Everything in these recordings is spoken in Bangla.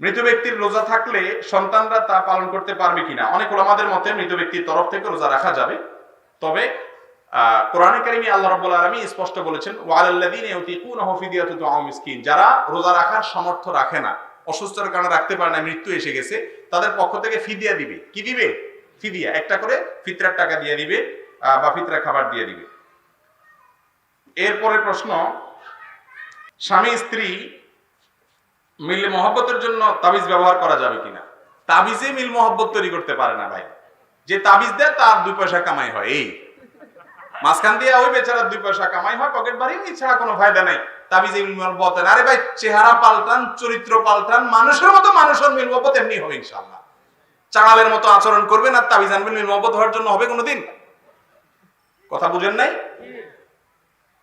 মৃত ব্যক্তির রোজা থাকলে সন্তানরা তা পালন করতে পারবে কিনা? অনেক ওলামাদের মতে মৃত ব্যক্তির তরফ থেকে রোজা রাখা যাবে। তবে কোরআনে কারিমে আল্লাহ রাব্বুল আলামিন স্পষ্ট বলেছেন মিসকিন। যারা রোজা রাখার সামর্থ্য রাখে না অসুস্থতার কারণে রাখতে পারে না, মৃত্যু এসে গেছে, তাদের পক্ষ থেকে ফিদিয়া দিবে। কি দিবে? ফিদিয়া। একটা করে ফিতরার টাকা দিয়ে দিবে বা ফিতরা খাবার দিয়ে দিবে। এরপরের প্রশ্ন স্বামী স্ত্রী মিল মহব্বতের জন্য তাবিজ ব্যবহার করা যাবে কিনা? তাবিজে মিল মহব্বত তৈরি করতে পারে না ভাই। যে তাবিজ দেয়, তার দুই পয়সা কামাই হয়। এই। মাঝখান দিয়ে ওই বেচারার দুই পয়সা কামাই হয়, পকেট বাড়ি এই ছাড়া কোনো ফায়দা নাই। তাবিজে মিল মহব্বত আরে ভাই, চেহারা পাল্টান, চরিত্র পাল্টান, মানুষের মতো মানুষের মিল মহব্বত এমনি হবে ইনশাল্লাহ চাঙালের মতো আচরণ করবেন আর তাবিজ আনবেন, মিল মহব্বত হওয়ার জন্য হবে কোনোদিন। কথা বুঝেন নাই?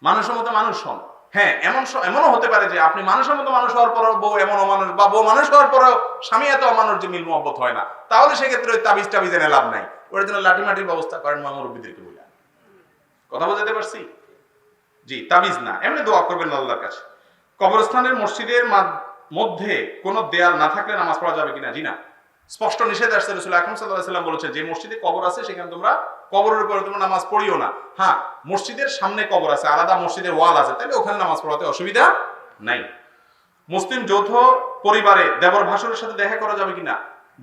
মানুষের মতো মানুষ হন। হ্যাঁ এমন এমনও হতে পারে যে আপনি মানুষের মতো মানুষ হওয়ার পরেও বউ এমন অমানুষ, বা বউ মানুষ হওয়ার পরেও স্বামী এত অমানুষ যে মিল মহব্বত হয় না। তাহলে সেক্ষেত্রে ওই তাবিজ টাবিজ এনে লাভ নাই। ওর জন্য লাঠি মাটির ব্যবস্থা করেন মা মুরব্বীদেরকে বলে। কথা বোঝাতে পারছি? জি, তাবিজ না। এমনি দোয়া করবেন আল্লাহর কাছে। কবরস্থানের মসজিদের মধ্যে কোনো দেয়াল না থাকলে নামাজ পড়া যাবে কিনা? জি না। স্পষ্ট নিষেধ আসছে রসুল আকরম সাল্লাহ সাল্লাম বলেছেন যে মসজিদে কবর আছে, সেখানে তোমরা কবরের উপরে তোমরা নামাজ পড়িও না। হ্যাঁ মসজিদের সামনে কবর আছে, আলাদা মসজিদের ওয়াল আছে তাহলে ওখানে নামাজ পড়াতে অসুবিধা নাই। মুসলিম যৌথ পরিবারে দেবর ভাসুরের সাথে দেখা করা যাবে কিনা?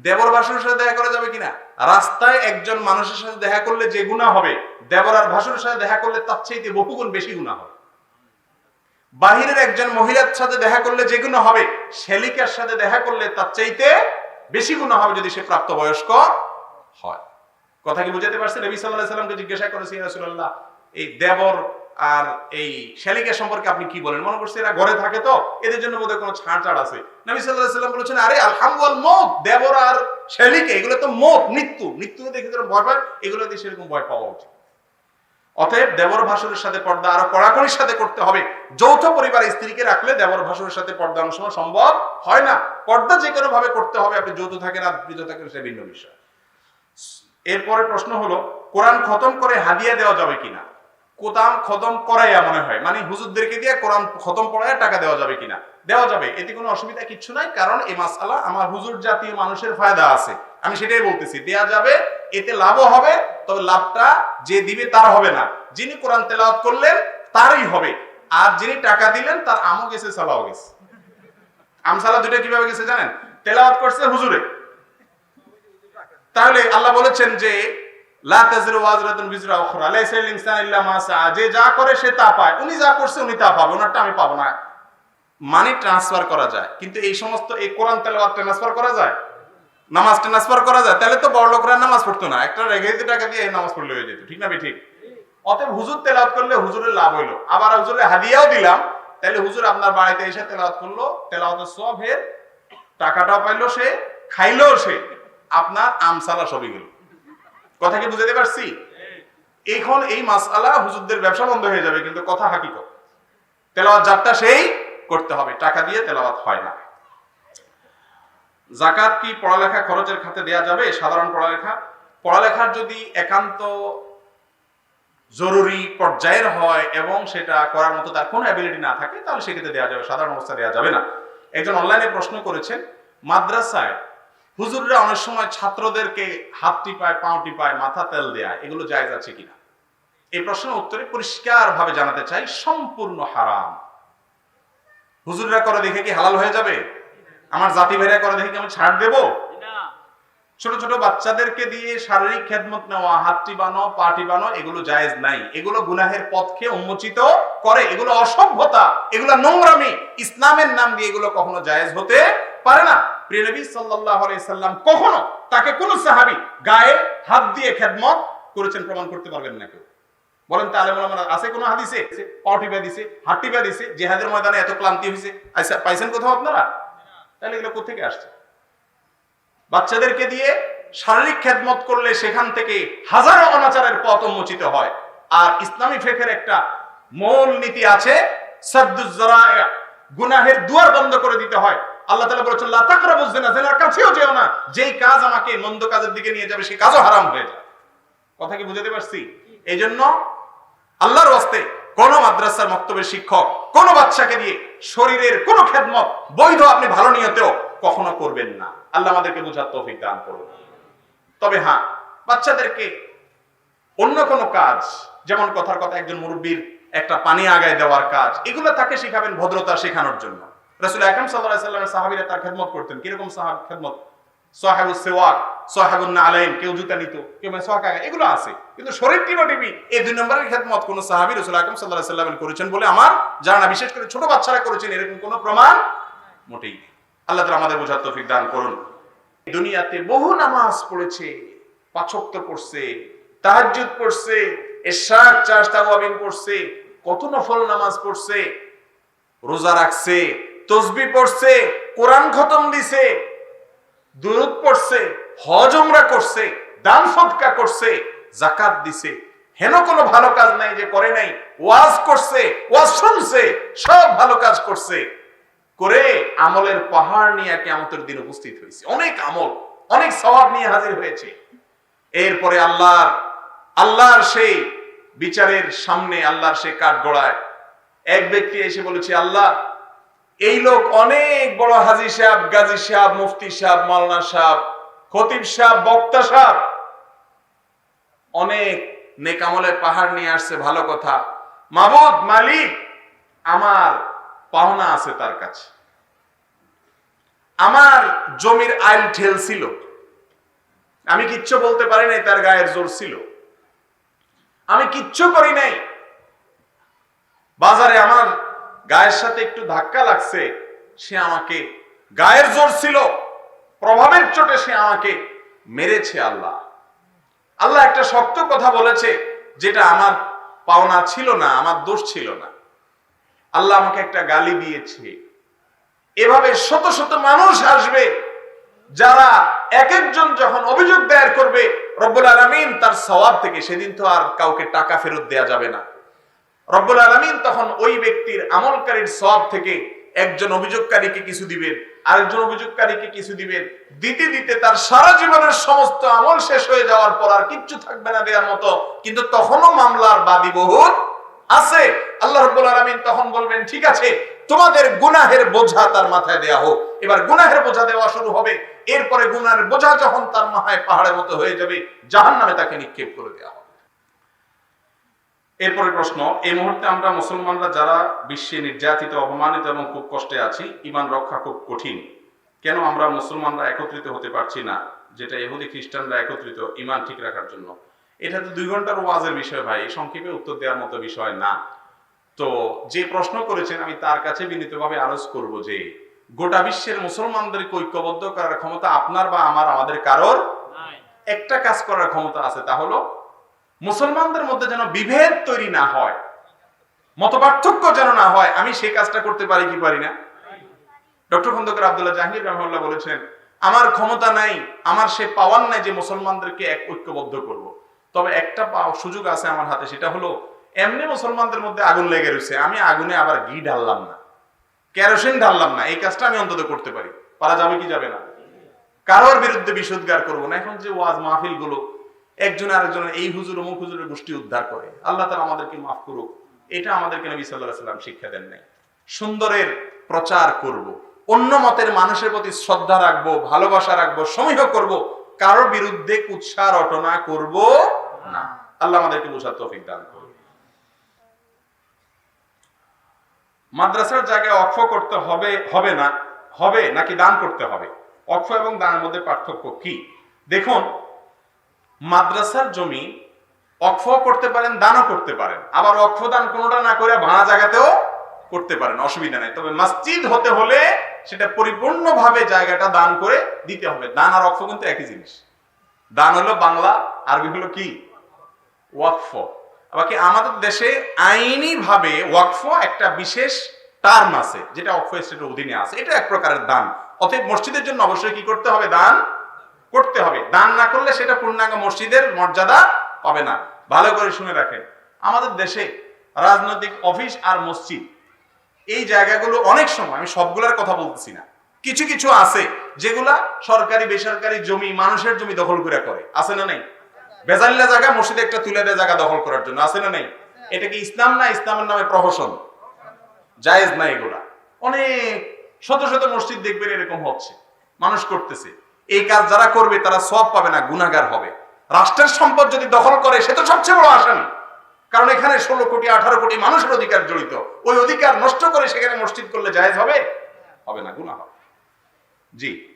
দেবর ভাসুরের সাথে দেখা করা যাবে কিনা? রাস্তায় একজন মানুষের সাথে দেখা করলে যে গুণা হবে, দেবর আর ভাসুরের সাথে দেখা করলে তার চাইতে বহুগুণ বেশি গুণা হবে। বাহিরের একজন মহিলার সাথে দেখা করলে যে গুণ হবে শেলিকার সাথে দেখা করলে তার চাইতে বেশি গুণ হবে যদি সে প্রাপ্তবয়স্ক হয়। কথা কি বুঝাতে পারছেন? নবী আলাইহি সাল্লামকে জিজ্ঞাসা করেছি রাসূলুল্লাহ, এই দেবর আর এই শালিকা সম্পর্কে আপনি কি বলেন? মনে করছে এরা ঘরে থাকে তো, এদের জন্য বোধহয় কোনো ছাড় ছাড় আছে। নবী আলাইহি সাল্লাম বলেছেন, আরে আলহামদুল মত দেবর আর শালিকা এগুলো তো মত মৃত্যু। মৃত্যু দেখে যারা ভয় পায় এগুলো দিয়ে সেরকম ভয় পাওয়া উচিত। অতএব দেবর ভাসুরের সাথে পর্দা আরও কড়াকড়ির সাথে করতে হবে। যৌথ পরিবারে স্ত্রীকে রাখলে দেবর ভাসুরের সাথে পর্দা সময় সম্ভব হয় না। পর্দা যে কোনো ভাবে করতে হবে, আপনি যৌথ থাকেন আর পৃথক থাকেন, সেটা ভিন্ন বিষয়। এরপরে প্রশ্ন হলো, কোরআন খতম করে হাদিয়া দেওয়া যাবে কিনা? কোরআন খতম করাইয়া মনে হয় মানে হুজুরদেরকে দিয়ে কোরআন খতম পড়ায় টাকা দেওয়া যাবে কিনা? দেওয়া যাবে, এতে কোনো অসুবিধা কিচ্ছু নাই, কারণ এই মাসালা আমার হুজুর জাতীয় মানুষের ফায়দা আছে। আমি সেটাই বলতেছি, দেয়া যাবে, এতে লাভও হবে তবে লাভটা যে দিবে তার হবে না। যিনি কোরআন তেলাওয়াত করলেন, তারই হবে। আর যিনি টাকা দিলেন, তার আমও গেছে, সালাও গেছে। আমসালা দুইটা কীভাবে গেছে জানেন? তেলাওয়াত করছে হুজুরে। তাহলে আল্লাহ বলেছেন যে যে যা করে সে তা পায়। উনি যা করছে, উনি তা পাবে। ওনারটা আমি পাবো না। মানি ট্রান্সফার করা যায়। কিন্তু এই সমস্ত এই কোরআন তেলাওয়াত ট্রান্সফার করা যায়? নামাজ ট্রান্সফার করা যায়, তাহলে তো বড় লোকরা নামাজ পড়তো না। একটা দিতে টাকা দিয়ে নামাজ পড়লে হয়ে যেত, ঠিক না ঠিক অতএব হুজুর করলে হুজুরের লাভ হইল। আবার হুজুরের হাদিয়াও দিলাম, তাহলে হুজুর আপনার বাড়িতে এসে করল টাকাটাও পাইলো সে খাইলো সে, আপনার আমসালা সবই গেল। কথা কি বুঝাতে পারছি? এখন এই মাসআলা হুজুরদের ব্যবসা বন্ধ হয়ে যাবে, কিন্তু কথা হাকিকত। তেলাওয়াত যাত্রা সেই করতে হবে, টাকা দিয়ে তেলাওয়াত হয় না। জাকাত কি পড়ালেখা খরচের খাতে দেয়া যাবে? সাধারণ পড়ালেখা। পড়ালেখার যদি একান্ত জরুরি পর্যায়ের হয় এবং সেটা করার মতো তার কোনো অ্যাবিলিটি না থাকে, তাহলে সেক্ষেত্রে দেওয়া যাবে, সাধারণ অবস্থা দেওয়া যাবে না। একজন অনলাইনে প্রশ্ন করেছেন, মাদ্রাসায় হুজুররা অনেক সময় ছাত্রদেরকে হাত টিপায়, পাও টিপায়, মাথা তেল দেয়, এগুলো জায়েজ আছে কিনা? এই প্রশ্নের উত্তরে পরিষ্কার ভাবে জানাতে চাই, সম্পূর্ণ হারাম। হুজুররা করে দেখে কি হালাল হয়ে যাবে? আমার জাতি ভাইরা করে দেখে আমি ছাড় দেবো? ছোট ছোট বাচ্চাদেরকে দিয়ে শারীরিক খেদমত নেওয়া হাত টিবানো পা টিবানো এগুলো জায়েজ নাই। এগুলো গুনাহের পথকে উন্মোচিত করে। এগুলো অসভ্যতা এগুলো নোংরামি। ইসলামের নাম দিয়ে এগুলো কখনো জায়েজ হতে পারে না। প্রিয় নবী সাল্লাল্লাহু আলাইহি সাল্লাম কখনো তাকে কোন সাহাবী গায়ে হাত দিয়ে খেদমত করেছেন প্রমাণ করতে পারবেন না কেউ। বলেন তাহলে ওলামারা আছে কোনো হাদিসে? পা টিপা দিছে হাত টিপা দিছে জিহাদের ময়দানে এত ক্লান্তি হয়েছে। আচ্ছা পাইছেন কোথাও আপনারা? তাহলে এগুলো কোথেকে আসছে? বাচ্চাদেরকে দিয়ে শারীরিক খেদমত করলে সেখান থেকে হাজারো অনাচারের পথ উন্মোচিত হয়। আর ইসলামী ফেকের একটা মূল নীতি আছে গুনাহের দুয়ার বন্ধ করে দিতে হয়। আল্লাহ তাআলা বলেছেন লা তাকরাবুজ জিনা জিনার কাছেও যেও না যেই কাজ আমাকে মন্দ কাজের দিকে নিয়ে যাবে সেই কাজও হারাম হয়ে যায়। কথা কি বুঝাতে পারছি? এই জন্য আল্লাহর ওয়াস্তে কোন মাদ্রাসার মক্তবের শিক্ষক, কোন বাচ্চাকে দিয়ে শরীরের কোন খেদমত, বৈধ আপনি ভালো নিয়তেও কখনো করবেন না। আল্লাহ আমাদেরকে বুঝার তৌফিক দান করুন। তবে হ্যাঁ বাচ্চাদেরকে অন্য কোনো কাজ, যেমন কথার কথা একজন মুরব্বীর একটা পানি আগায় দেওয়ার কাজ, এগুলো তাকে শিখাবেন ভদ্রতা শেখানোর জন্য। রাসূল আকরাম সাল্লাল্লাহু আলাইহি সাল্লামের সাহাবীরা তার খেদমত করতেন। কীরকম সাহাব খেদমত? সাহাবুস সিওয়াক, সাহাবুন নালাইন, কেউ জুতা নিত, কেউ মেসওয়াক আগায়, এগুলো আছে। কিন্তু শরীর টিপি এই দুই নম্বরের খেদমত সাহাবী রাসূল আকরাম সাল্লাল্লাহু আলাইহি সাল্লাম করেছেন বলে আমার জানা, বিশেষ করে ছোট বাচ্চারা করেছেন, এরকম কোনো প্রমাণ মোটেই আল্লাহ তাআলা আমাদের বোঝার দান করুন। দুনিয়াতে বহু নামাজ পড়েছে, পাঁচক্ত পড়ছে, তাহাজ্জুদ পড়ছে, এশাক, চার তাওয়াবিন পড়ছে, কত নফল নামাজ পড়ছে, রোজা রাখছে, তসবি পড়ছে, কোরআন খতম দিছে হজ উমরা করছে, দান সদকা করছে জাকাত দিছে। হেন কোনো ভালো কাজ নাই যে করে নাই, ওয়াজ করছে, ওয়াজ শুনছে, সব ভালো কাজ করছে। করে আমলের পাহাড় নিয়ে কেমতের দিন উপস্থিত হয়েছে। অনেক আমল, অনেক সওয়াব নিয়ে হাজির হয়েছে। এরপরে আল্লাহর আল্লাহর সেই বিচারের সামনে, আল্লাহর সেই কাঠ গড়ায় এক ব্যক্তি এসে বলেছে, আল্লাহ, এই লোক অনেক বড় হাজি সাহেব, গাজী সাহেব, মুফতি সাহেব, মাওলানা সাহেব খতিব সাহেব, বক্তা সাহেব। অনেক নেকামলে পাহাড় নিয়ে আসছে, ভালো কথা। মাবুদ মালিক, আমার পাওনা আছে তার কাছে। আমার জমির আইল ঠেল ছিল। আমি কিচ্ছু বলতে পারি নাই, তার গায়ের জোর ছিল। আমি কিচ্ছু করি নাই। বাজারে আমার গায়ের সাথে একটু ধাক্কা লাগছে, সে আমাকে গায়ের জোর ছিল। প্রভাবের চোটে সে আমাকে মেরেছে আল্লাহ। আল্লাহ একটা শক্ত কথা বলেছে, যেটা আমার পাওনা ছিল না, আমার দোষ ছিল না। আল্লাহ আমাকে একটা গালি দিয়েছে। এভাবে শত শত মানুষ আসবে, যারা এক একজন যখন অভিযোগ দায়ের করবে, রব্বুল আলমিন তার সওয়াব থেকে সেদিন তো আর কাউকে টাকা ফেরত দেয়া যাবে না। রব্বুল আলমিন তখন ওই ব্যক্তির আমলকারীর সব থেকে একজন অভিযোগকারীকে কিছু দিবেন। আরেকজন অভিযোগকারীকে কিছু দিবেন। দিতে দিতে তার সারা জীবনের সমস্ত আমল শেষ হয়ে যাওয়ার পর আর কিচ্ছু থাকবে না দেওয়ার মতো। কিন্তু তখনও মামলার বাদী বহুত আছে। আল্লাহ রব্বুল আলমিন তখন বলবেন, ঠিক আছে, তোমাদের গুনাহের বোঝা তার মাথায় দেয়া হোক। এবার গুনাহের বোঝা দেওয়া শুরু হবে। এরপরে গুনাহের বোঝা যখন তার মাথায় পাহাড়ের মতো হয়ে যাবে জাহান নামে তাকে নিক্ষেপ করে দেওয়া হবে। এরপরে প্রশ্ন এই মুহূর্তে আমরা মুসলমানরা যারা বিশ্বে নির্যাতিত অপমানিত এবং খুব কষ্টে আছি ইমান রক্ষা খুব কঠিন। কেন আমরা মুসলমানরা একত্রিত হতে পারছি না যেটা ইহুদি খ্রিস্টানরা একত্রিত ইমান ঠিক রাখার জন্য? এটা তো দুই ঘণ্টার ওয়াজের বিষয় ভাই সংক্ষেপে উত্তর দেওয়ার মতো বিষয় না। তো যে প্রশ্ন করেছেন আমি তার কাছে বিনীতভাবে আরজ করব যে গোটা বিশ্বের মুসলমানদেরকে ঐক্যবদ্ধ করার ক্ষমতা আপনার বা আমার আমাদের কারোর? একটা কাজ করার ক্ষমতা আছে তা হলো মুসলমানদের মধ্যে যেন বিভেদ তৈরি না হয় মত পার্থক্য যেন না হয়, আমি সেই কাজটা করতে পারি কি পারি না? ডক্টর খন্দকার আব্দুল্লাহ জাহাঙ্গীর রহমাল্লাহ বলেছেন, আমার ক্ষমতা নাই, আমার সে পাওয়ার নাই যে মুসলমানদেরকে এক ঐক্যবদ্ধ করব। তবে একটা সুযোগ আছে আমার হাতে, সেটা হলো, এমনি মুসলমানদের মধ্যে আগুন লেগে রয়েছে, আমি আগুনে আবার ঘি ঢাললাম না, কেরোসিন ঢাললাম না, এই কাজটা আমি অন্তত করতে পারি। পারা যাবে কি যাবে না? কারোর বিরুদ্ধে বিশুদ্গার করব না। এখন যে ওয়াজ মাহফিলগুলো একজন আরেকজনের এই হুজুর অমুক হুজুরের গোষ্ঠী উদ্ধার করে। আল্লাহ তালা আমাদেরকে মাফ করুক। এটা আমাদেরকে নবী সাল্লাহ সাল্লাম শিক্ষা দেন নাই। সুন্দরের প্রচার করব। অন্য মতের মানুষের প্রতি শ্রদ্ধা রাখব, ভালোবাসা রাখব, সমীহ করব, কারোর বিরুদ্ধে কুৎসা রটনা করব না। আল্লাহ আমাদেরকে বোঝার তৌফিক দান করুন। মাদ্রাসার জায়গায় অক্ষ করতে হবে হবে না, হবে নাকি দান করতে হবে? অক্ষ এবং দানের মধ্যে পার্থক্য কি? দেখুন মাদ্রাসার জমি অক্ষ করতে পারেন, দানও করতে পারেন। আবার অক্ষ দান কোনোটা না করে ভাড়া জায়গাতেও করতে পারেন, অসুবিধা নেই। তবে মসজিদ হতে হলে সেটা পরিপূর্ণভাবে জায়গাটা দান করে দিতে হবে। দান আর অক্ষ কিন্তু একই জিনিস। দান হলো বাংলা, আরবি হলো কি? ওয়াকফ। বাকি আমাদের দেশে আইনি ভাবে ওয়াকফ একটা বিশেষ টার্ম আছে, যেটা ওয়াকফ স্টেটের অধীনে আছে। এটা এক প্রকারের দান। অতএব মসজিদের জন্য অবশ্যই কি করতে হবে? দান করতে হবে। দান না করলে সেটা পূর্ণাঙ্গ মসজিদের মর্যাদা পাবে না। ভালো করে শুনে রাখেন। আমাদের দেশে রাজনৈতিক অফিস আর মসজিদ, এই জায়গাগুলো অনেক সময়, আমি সবগুলোর কথা বলতেছি না, কিছু কিছু আছে যেগুলা সরকারি, বেসরকারি জমি, মানুষের জমি দখল করে করে। আছে না নেই? বেজাল্লা জায়গা, মসজিদে একটা তুলে দেয় জায়গা দখল করার জন্য। আছে না নেই? এটা কি ইসলাম না ইসলামের নামে প্রহসন? জায়েজ না এগুলা। অনেক, শত শত মসজিদ দেখবেন এরকম হচ্ছে। মানুষ করতেছে। এই কাজ যারা করবে, তারা সব পাবে না গুণাগার হবে। রাষ্ট্রের সম্পদ যদি দখল করে, সে তো সবচেয়ে বড় আসামি কারণ এখানে ষোলো কোটি, আঠারো কোটি মানুষের অধিকার জড়িত। ওই অধিকার নষ্ট করে সেখানে মসজিদ করলে জায়েজ হবে? হবে না গুণা হবে। জি।